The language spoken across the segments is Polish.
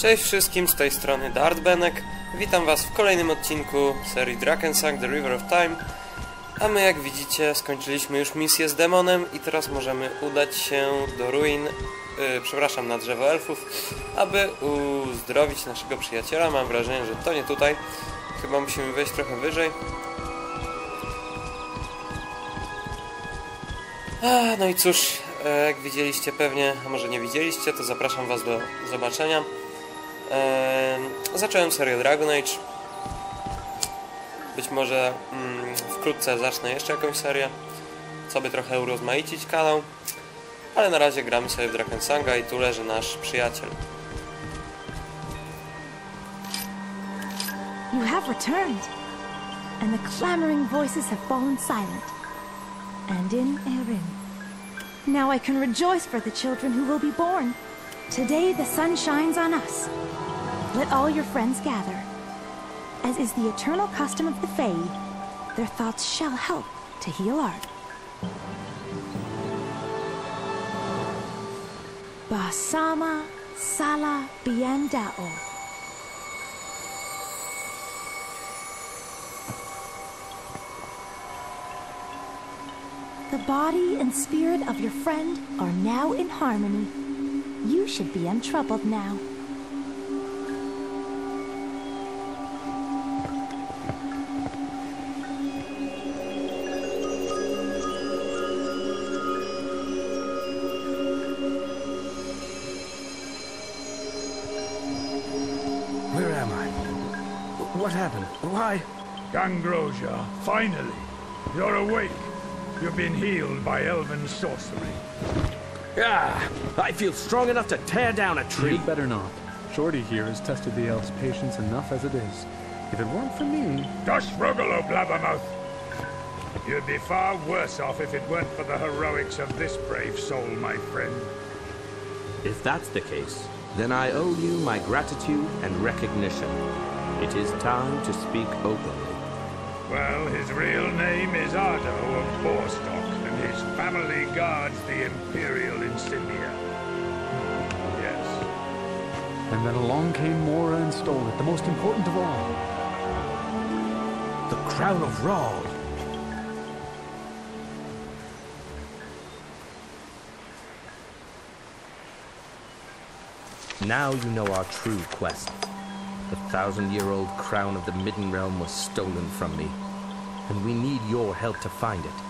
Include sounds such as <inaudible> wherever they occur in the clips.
Cześć wszystkim, z tej strony Dartbenek. Witam was w kolejnym odcinku serii Drakensang The River of Time. A my jak widzicie skończyliśmy już misję z demonem i teraz możemy udać się do ruin, yy, przepraszam, na drzewo elfów, aby uzdrowić naszego przyjaciela. Mam wrażenie, że to nie tutaj. Chyba musimy wejść trochę wyżej. A, no i cóż, e, jak widzieliście pewnie, a może nie widzieliście, to zapraszam was do zobaczenia. Zacząłem serię Dragon Age. Być może mm, wkrótce zacznę jeszcze jakąś serię, co by trochę urozmaicić kanał. Ale na razie gramy sobie w Drakensanga i tu leży nasz przyjaciel. You have returned, and the clamoring voices have fallen silent. And in Erin. Now I can rejoice for the children who will be born. Today the sun shines on us. Let all your friends gather. As is the eternal custom of the Fae, their thoughts shall help to heal art. Basama Sala Biandao. The body and spirit of your friend are now in harmony. You should be untroubled now. Where am I? What happened? Why? Gangrosia, finally! You're awake. You've been healed by elven sorcery. Ah, I feel strong enough to tear down a tree. You'd better not. Shorty here has tested the elf's patience enough as it is. If it weren't for me, Dosh Rogolo, Blabbermouth! You'd be far worse off if it weren't for the heroics of this brave soul, my friend. If that's the case, then I owe you my gratitude and recognition. It is time to speak openly. Well, his real name is Ardo of Bostock, and his family guards the Imperial insignia. Yes. and then along came Mora and stole it, the most important of all. The crown of Rawl. Now you know our true quest. The thousand-year-old crown of the Midden Realm was stolen from me, and we need your help to find it.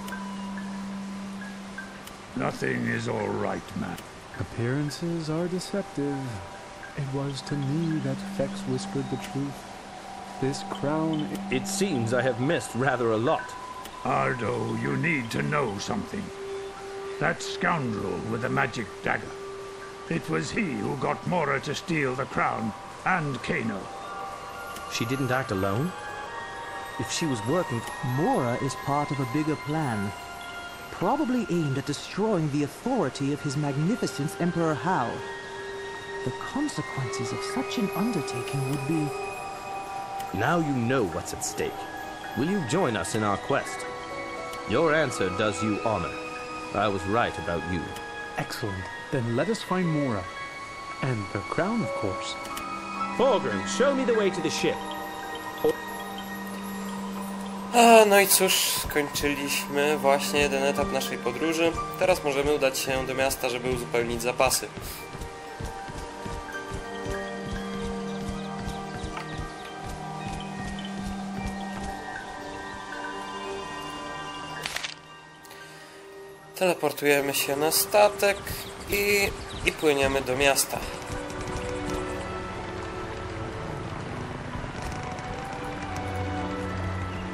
Nothing is all right, man. Appearances are deceptive. It was to me that Fex whispered the truth. This crown. It seems I have missed rather a lot. Ardo, you need to know something. That scoundrel with the magic dagger. It was he who got Mora to steal the crown, and Kano. She didn't act alone. If she was working, Mora is part of a bigger plan, probably aimed at destroying the authority of His Magnificence Emperor Hal. The consequences of such an undertaking would be... now you know what's at stake. Will you join us in our quest? Your answer does you honor. I was right about you. Excellent. Then let us find Mora. And the crown, of course. Thorgrim, show me the way to the ship. A, no i cóż, skończyliśmy właśnie jeden etap naszej podróży. Teraz możemy udać się do miasta, żeby uzupełnić zapasy. Teleportujemy się na statek i, i płyniemy do miasta.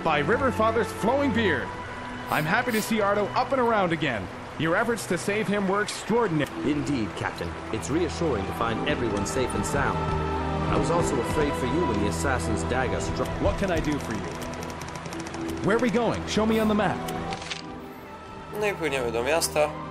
By Riverfather's flowing beard. I'm happy to see Ardo up and around again. Your efforts to save him were extraordinary. Indeed, Captain. It's reassuring to find everyone safe and sound. I was also afraid for you when the assassin's dagger struck. What can I do for you? Where are we going? Show me on the map. No i płyniemy do miasta.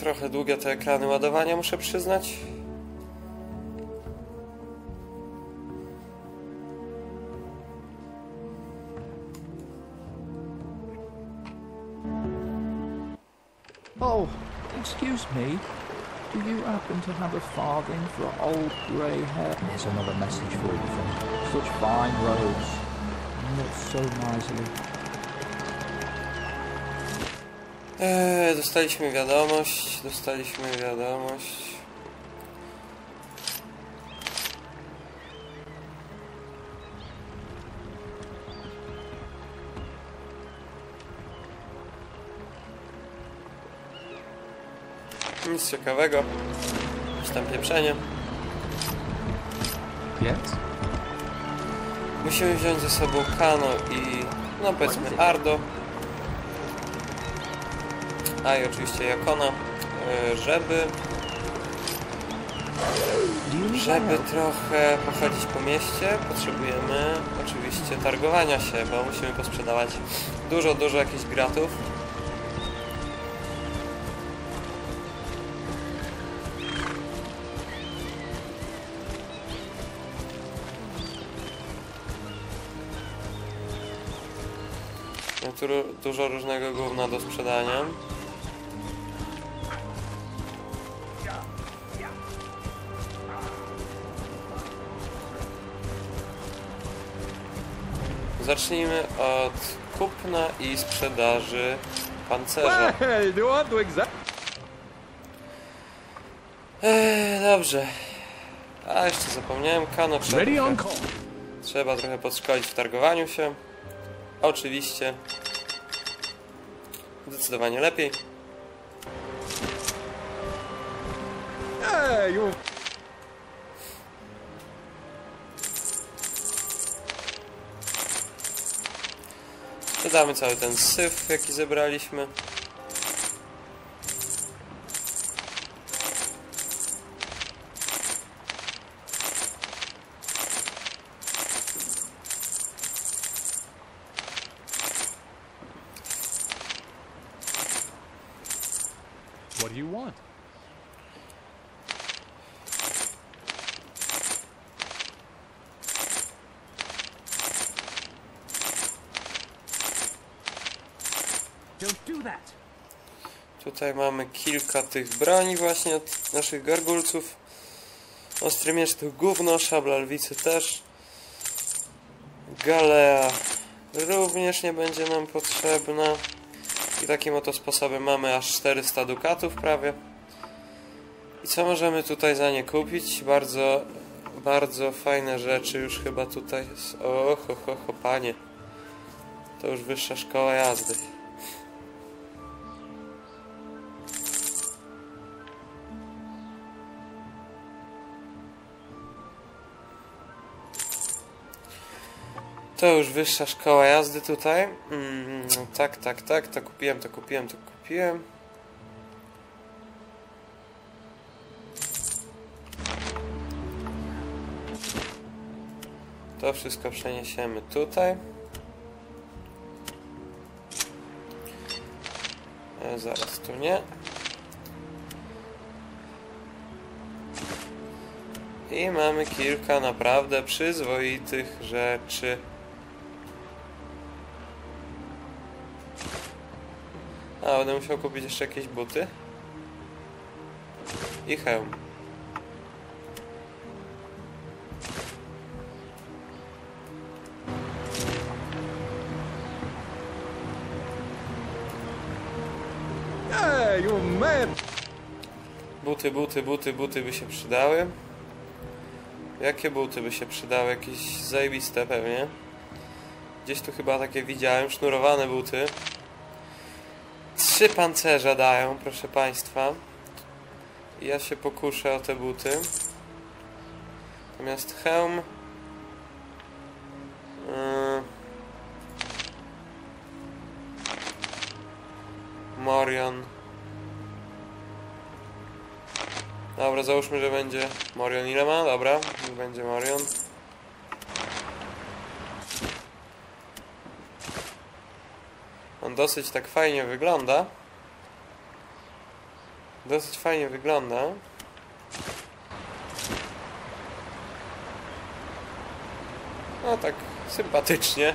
Trochę długie te ekrany ładowania, muszę przyznać. Oh, excuse me. Do you happen to have a farthing for old grey hair? Here's another message for you from such fine roads. Not so miserly. Eee, dostaliśmy wiadomość, dostaliśmy wiadomość. Nic ciekawego. Jakieś tam pieprzenie. Yes? Musimy wziąć ze sobą Kano i no powiedzmy Ardo. A i oczywiście Jakona, e, żeby, żeby trochę pochodzić po mieście, potrzebujemy oczywiście targowania się, bo musimy posprzedawać dużo, dużo jakichś gratów. Dużo różnego gówna do sprzedania. Zacznijmy od kupna i sprzedaży pancerza. Eee, dobrze. A jeszcze zapomniałem, Kano trzeba, trochę, trzeba trochę podszkolić w targowaniu się. Oczywiście. Zdecydowanie lepiej. Hey, Dodamy cały ten syf, jaki zebraliśmy. Tutaj mamy kilka tych broni właśnie od naszych gargulców. Ostry miecz to gówno, szabla lwicy też. Galea również nie będzie nam potrzebna. I takim oto sposobem mamy aż 400 dukatów prawie. I co możemy tutaj za nie kupić? Bardzo, bardzo fajne rzeczy już chyba tutaj. jest. O, ho, ho, ho, panie. To już wyższa szkoła jazdy. To już wyższa szkoła jazdy tutaj. Mm, tak, tak, tak, to kupiłem, to kupiłem, to kupiłem. To wszystko przeniesiemy tutaj. E, zaraz tu nie. I mamy kilka naprawdę przyzwoitych rzeczy. Będę musiał kupić jeszcze jakieś buty. I hełm. Hey, you man. Buty, buty, buty, buty by się przydały. Jakie buty by się przydały? Jakieś zajebiste pewnie. Gdzieś tu chyba takie widziałem, sznurowane buty. Trzy pancerze dają, proszę Państwa. Ja się pokuszę o te buty. Natomiast hełm... Yy... Morion. Dobra, załóżmy, że będzie Morion. Ile ma? Dobra, będzie Morion. On dosyć tak fajnie wygląda. Dosyć fajnie wygląda. No tak sympatycznie.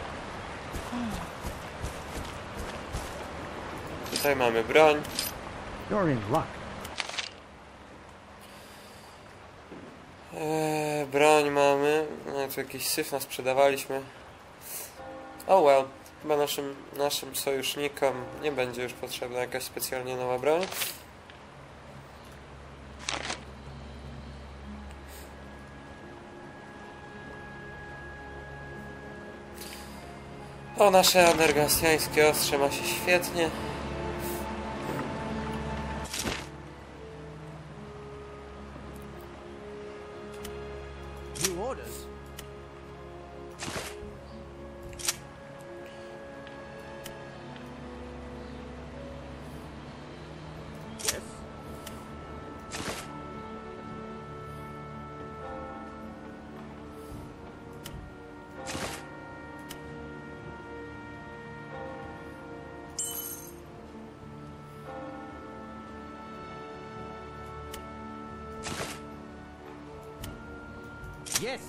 Tutaj mamy broń. You're in luck. Eee, broń mamy. No, tu jakiś syf nas sprzedawaliśmy. Oh well. Chyba naszym, naszym sojusznikom nie będzie już potrzebna jakaś specjalnie nowa broń. O, nasze anergasjańskie ostrze ma się świetnie. New orders? Yes.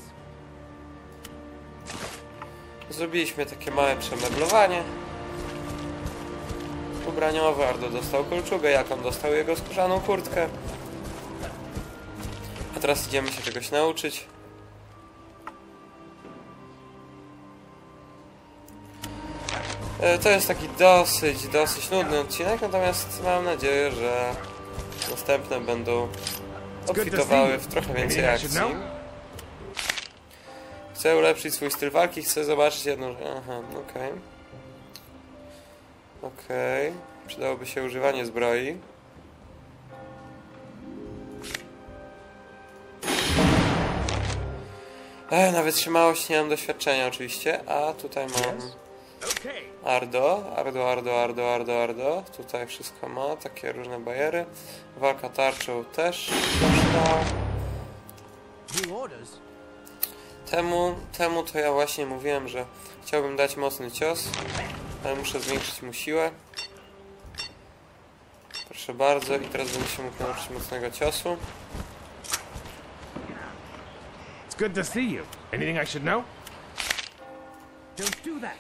Zrobiliśmy takie małe przemeblowanie. Ubraniowe, Ardo dostał kolczugę, jak on dostał jego skórzaną kurtkę. A teraz idziemy się czegoś nauczyć. E, To jest taki dosyć, dosyć nudny odcinek, natomiast mam nadzieję, że następne będą obfitowały w trochę więcej akcji. Chcę ulepszyć swój styl walki, chcę zobaczyć jedną rzecz. Aha, okej. Okej. Przydałoby się używanie zbroi. E, nawet trzymałość nie mam doświadczenia oczywiście, a tutaj mam Ardo, Ardo, Ardo, Ardo, Ardo, Ardo. Tutaj wszystko ma, takie różne bajery. Walka tarczą też się. Temu, temu to ja właśnie mówiłem, że chciałbym dać mocny cios, ale muszę zwiększyć mu siłę. Proszę bardzo, i teraz będę się mógł nauczyć mocnego ciosu. It's good to see you. Anything I should know? Don't do that.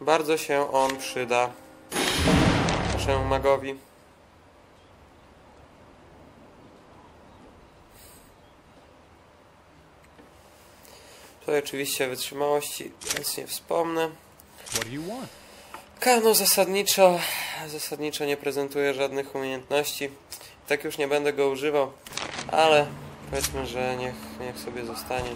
Bardzo się on przyda naszemu magowi. Tutaj oczywiście wytrzymałości, więc nie wspomnę. Kano zasadniczo, zasadniczo nie prezentuje żadnych umiejętności. Tak już nie będę go używał, ale powiedzmy, że niech, niech sobie zostanie.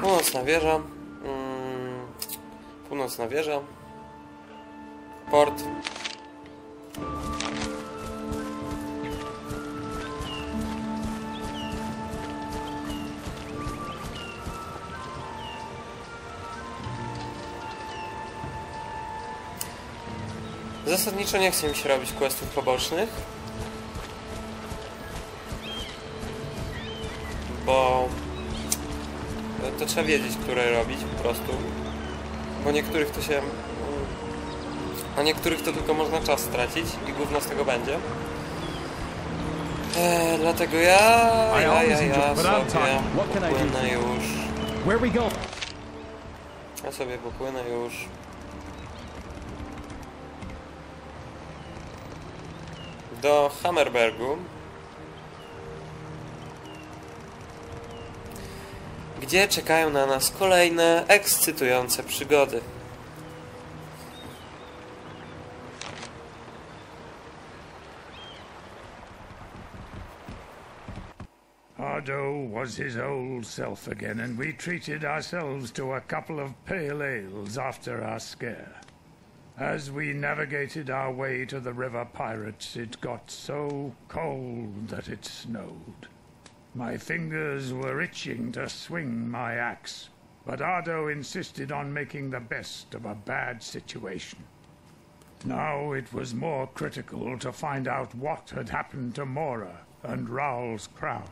Północna wieża. Mm, północna wieża. Port. Zasadniczo nie chce mi się robić questów pobocznych. Bo to trzeba wiedzieć, które robić po prostu. Bo niektórych to się... A niektórych to tylko można czas stracić i gówno z tego będzie. Eee, dlatego ja, ja, ja, ja sobie popłynę już. Ja sobie popłynę już. Do Hammerbergu. Gdzie czekają na nas kolejne ekscytujące przygody. Ardo was his old self again, and we treated ourselves to a couple of pale ales after our scare. As we navigated our way to the river pirates, it got so cold that it snowed. My fingers were itching to swing my axe, but Ardo insisted on making the best of a bad situation. Now it was more critical to find out what had happened to Mora and Raoul's crown.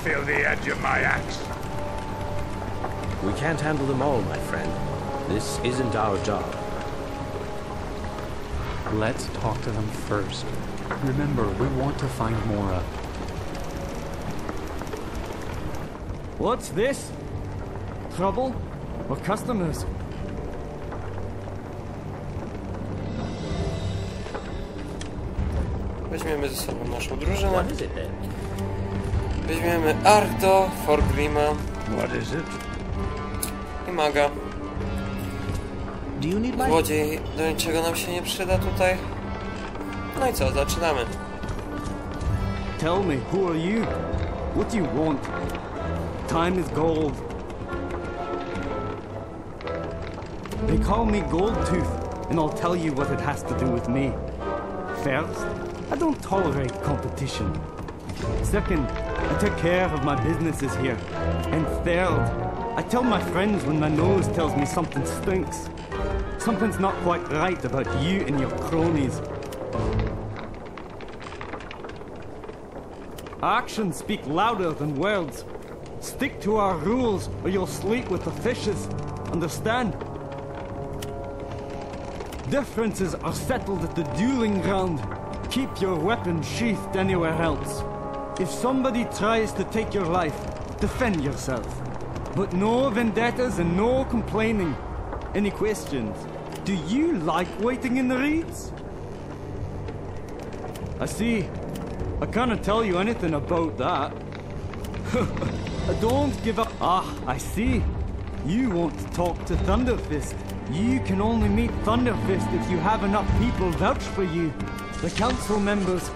Feel the edge of my axe. We can't handle them all, my friend. This isn't our job. Let's talk to them first. Remember, we want to find Mora. What's this? Trouble? Or customers? Weźmiemy ze sobą naszą drużynę. Weźmiemy Ardo, Forgrima What is it? i Maga. Do you need my... Złodziej do niczego nam się nie przyda tutaj. No i co, zaczynamy. Tell me, who are you? What do you want? Time is gold. They call me Goldtooth, and I'll tell you what it has to do with me. First, I don't tolerate competition. Second, I take care of my businesses here. And third, I tell my friends when my nose tells me something stinks. Something's not quite right about you and your cronies. Actions speak louder than words. Stick to our rules, or you'll sleep with the fishes. Understand? Differences are settled at the dueling ground. Keep your weapon sheathed anywhere else. If somebody tries to take your life, defend yourself. But no vendettas and no complaining. Any questions? Do you like waiting in the reeds? I see. I can't tell you anything about that. <laughs> Don't give up. Ah, I see. You want to talk to Thunderfist. You can only meet Thunderfist if you have enough people vouch for you. The council members.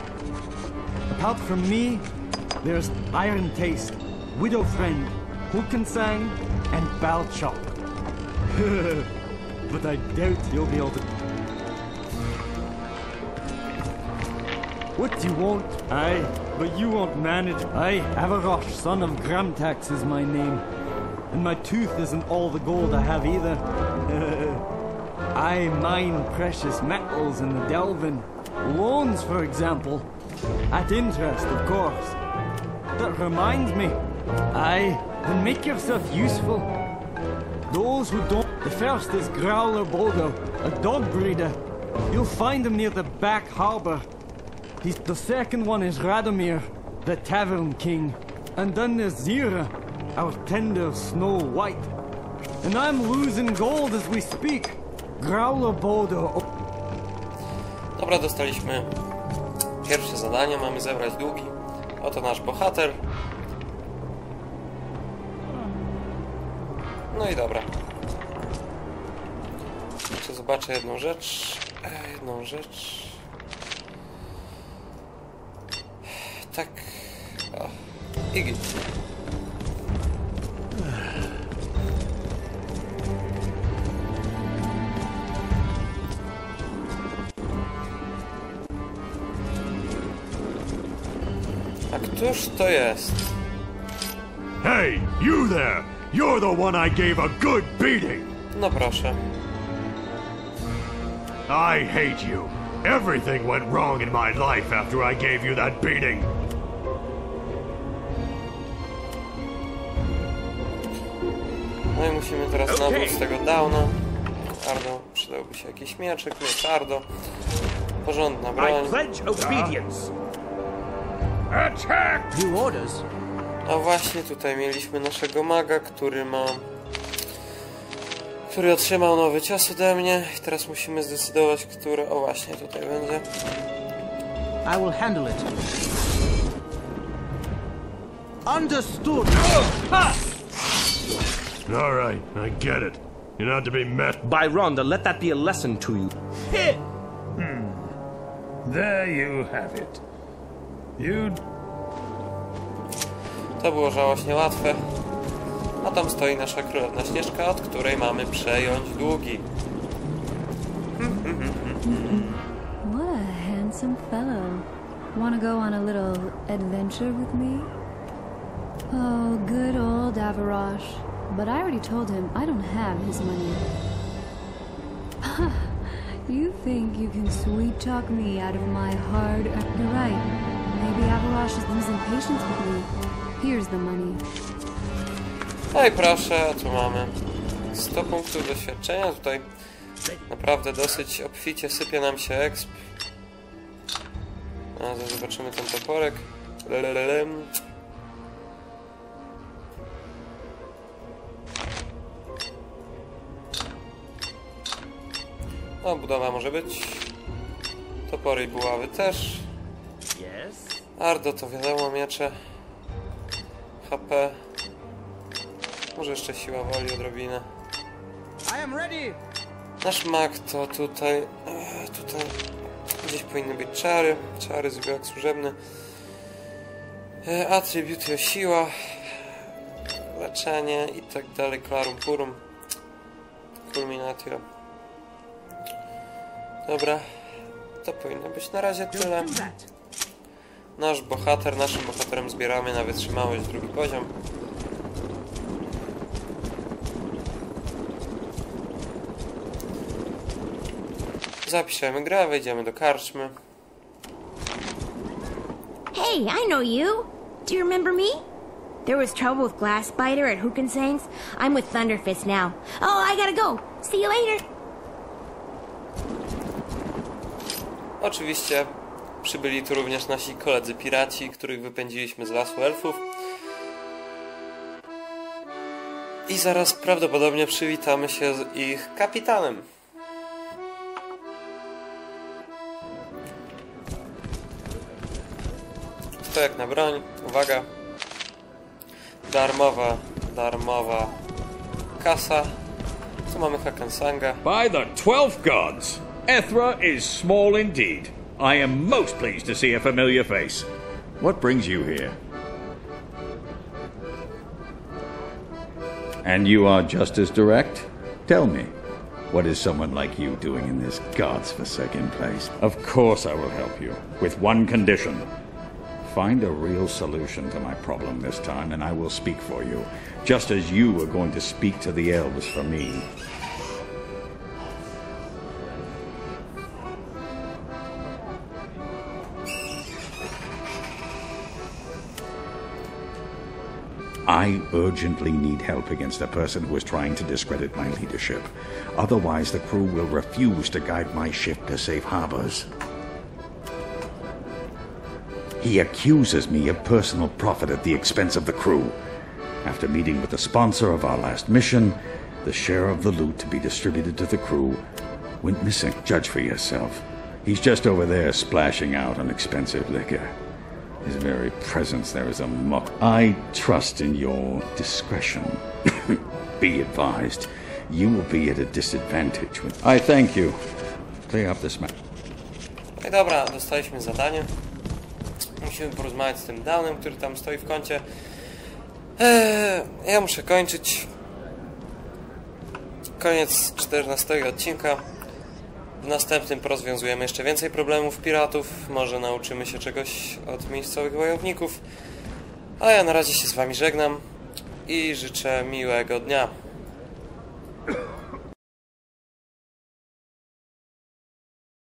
Apart from me, there's Iron Taste, Widow Friend, Hulkensang, and Balchop. <laughs> but I doubt you'll be able to. What do you want? Aye, but you won't manage. Aye, Avarosh, son of Gramtax is my name. And my tooth isn't all the gold I have either. <laughs> I mine precious metals in the Delvin. Loans, for example. At interest, of course. That reminds me. Aye, then make yourself useful. Those who don't. The first is Growler Bogo, a dog breeder. You'll find him near the back harbor. He's, the second one is Radomir, the Tavern King. And then there's Zira, our tender Snow White. And I'm losing gold as we speak. Growler Bodo. Dobra, dostaliśmy pierwsze zadanie, mamy zebrać długi. Oto nasz bohater. No i dobra. Jeszcze zobaczę jedną rzecz. E, Jedną rzecz. Tak. O. I git. Któż to jest? Hey, you there! You're the one I gave a good beating! No proszę. I hate you. Everything went wrong in my life after I gave you that beating. No i musimy teraz nabyć z tego downa. Ardo, przydałby się jakiś mieczek, miecz Ardo. Porządna broń. I pledge obedience. Attack! New orders? Właśnie tutaj mieliśmy naszego maga, który ma... Który otrzymał nowy cios ode mnie i teraz musimy zdecydować, który... O właśnie, tutaj będzie. I will handle it. Understood. All right, I get it. You're not to be met. By Rhonda, let that be a lesson to you. Hit! <laughs> There you have it. You To było żałośnie łatwe. A tam stoi nasza królewna Śnieżka, od której mamy przejąć długi. What a handsome fellow. Want to go on a little adventure with me? Oh, good old Avarosh. But I already told him I don't have his money. <laughs> you think you can sweet talk me out of my hard. You're right. Maybe Avarosh is losing patience with me. Here's the money. No i proszę, a tu mamy 100 punktów doświadczenia. Tutaj naprawdę dosyć obficie sypie nam się exp. A, zaraz zobaczymy ten toporek. Lelelelem. O, budowa może być. Topory i buławy też. Ardo to wiadomo, miecze. HP. Może jeszcze siła woli odrobinę. Nasz mag to tutaj... e, Tutaj gdzieś powinny być czary. Czary, zbiorek służebny. E, siła. Leczenie i tak dalej. Clarum purum. Culminatio. Dobra. To powinno być na razie tyle. Nasz bohater, naszym bohaterem zbieramy na wytrzymałość drugi poziom. Zapiszemy grę, wejdziemy do karczmy. Hey, I know you. Do you remember me? There was trouble with Glass Spider at Hookensang's. I'm with Thunderfist now. Oh, I gotta go. See you later. Oczywiście przybyli tu również nasi koledzy piraci, których wypędziliśmy z lasu elfów. I zaraz prawdopodobnie przywitamy się z ich kapitanem. To jak na broń. Uwaga. Darmowa, darmowa kasa. Tu mamy Hakensanga. By the twelfth gods, Ethra is small indeed. I am most pleased to see a familiar face. What brings you here? And you are just as direct? Tell me, what is someone like you doing in this god's forsaken place? Of course I will help you, with one condition. Find a real solution to my problem this time, and I will speak for you, just as you are going to speak to the elves for me. I urgently need help against a person who is trying to discredit my leadership. Otherwise, the crew will refuse to guide my ship to safe harbors. He accuses me of personal profit at the expense of the crew. After meeting with the sponsor of our last mission, the share of the loot to be distributed to the crew went missing. Judge for yourself. He's just over there splashing out on expensive liquor. His very presence there is a mock. I trust in your discretion. <coughs> be advised, you will be at a disadvantage. When... I thank you. Clear up this. No i dobra, dostaliśmy zadanie. Musimy porozmawiać z tym Downem, który tam stoi w kącie. Eee, ja muszę kończyć. Koniec 14 odcinka. W następnym porozwiązujemy jeszcze więcej problemów piratów, może nauczymy się czegoś od miejscowych wojowników. A ja na razie się z wami żegnam i życzę miłego dnia.